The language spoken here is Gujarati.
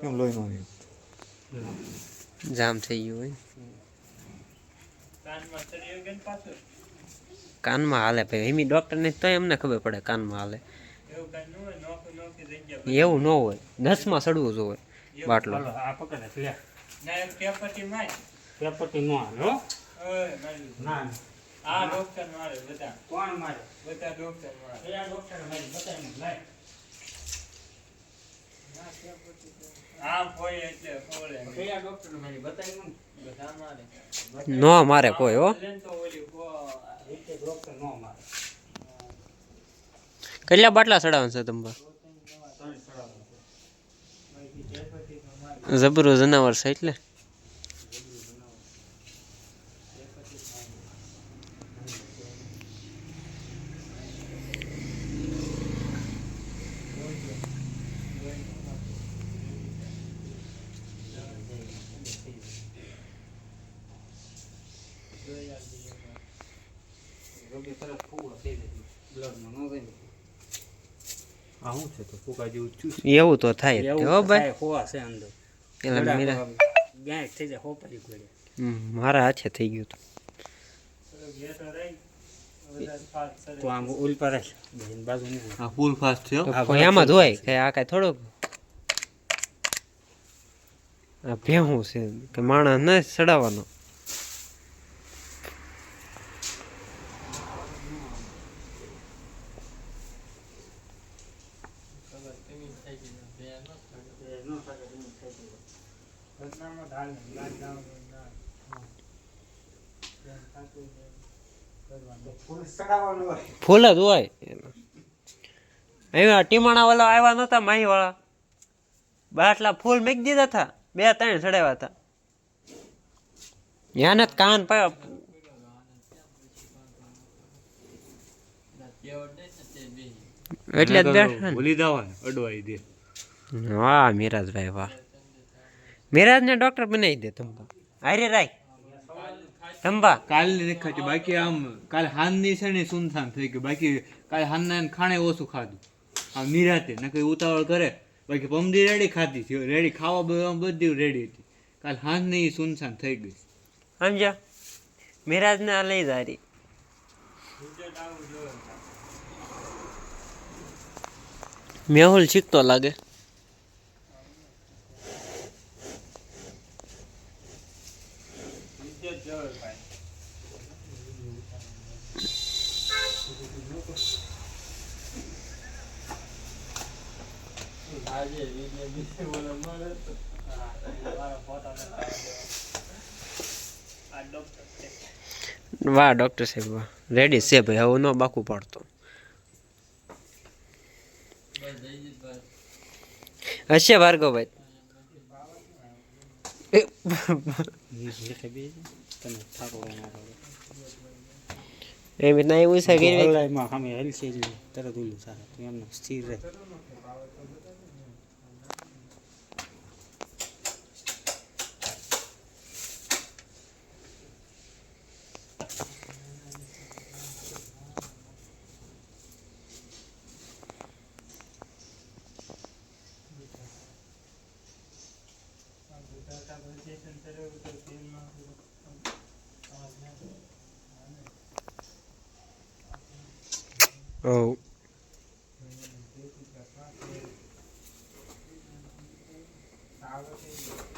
કેમ લોહી નો આવ્યું જામ થઈ ગયું હોય. કાનમાં ચડ્યો કે ને પાછો કાનમાં હાલે ભાઈ. એમી ડૉક્ટરને તો એમને ખબર પડે કાનમાં હાલે. એવું કાંઈ ન હોય. નોખી નોખી જગ્યા એવું ન હોય. નસમાં સડવું જોવે બાટલો. હાલો, આ પકડે છે, લે ના એમ કેપટી માય? પેપરથી નો હાલે હો. ઓય મારી ના આ ડોક્ટર મારે બધા. કોણ મારે? બધા ડોક્ટર મારે. કયા ડોક્ટર મારી? બતાવી લાય આમ હોય એટલે ખોલે કયા ડોક્ટર મારી બતાવી મને બધા મારે ન મારે. કોઈ હો. કેટલા બાટલા ચડાવવાનું છે તમે જબરું જનાવર છે એટલે? રોગી તરત ફૂગો થઈ જાય બ્લડમાં નો જાય આ છે તો ફૂગા જેવું ચૂસ એવું તો થાય હો ભાઈ. હોવા છે અંદર. એલા મીરા. ગાંઠ થઈ જાય હોપારી ગોળે. મારા હાથે થઈ ગયું તો. આમ ઉલ પર બાજુ આ ફૂલ ફાસ્ટ આમાં જ હોય કે આ કાંઈ થોડુંક? આ ભેહું છે કે માણસ ના ચડાવવાનો ફૂલ જ હોય. અહીંયા ટીમાણા વાળા આવ્યા નતા, માહી વાળા. બાટલા ફૂલ મેકી દીધા હતા. બે ત્રણ ચડાવ્યા હતા. યાને જ કાન પાયો બેઠા દર્શન ભૂલી જવા અડવાઈ દે. વાહ મિરાજભાઈ વાહ. મિરાજને ડોક્ટર બનાવી દે તંબા. અરે રાય. તંબા. કાલની નથી ખાતી બાકી આમ કાલે હાનની છે ને સુનસાન થઈ ગયું. બાકી કાલે હાનના ખાણે ઓછું ખાધું. આમ નિરાતે ન કઈ ઉતાવળ કરે. બાકી પમદી રેડી ખાધી છે રેડી ખાવા બધું રેડી હતી. કાલ હાનની સુનસાન થઈ ગઈ સમજ્યા? મિરાજને લઈ જારી. આ શીખતો લાગે. વાહ ડોક્ટર સાહેબ વાહ. રેડી છે ભાઈ હવે ન બાકું પડતો. હશે ભાર્ગવભાઈ એ, હેઠે બે તમે થાકો ના એમ રીતના એવું છે કે હલાઈમાં સામે હલશે જ નહીં. તરત ઉલું સારા તું એમને સ્થિર રહે ઓ સારું થઈ ગયું.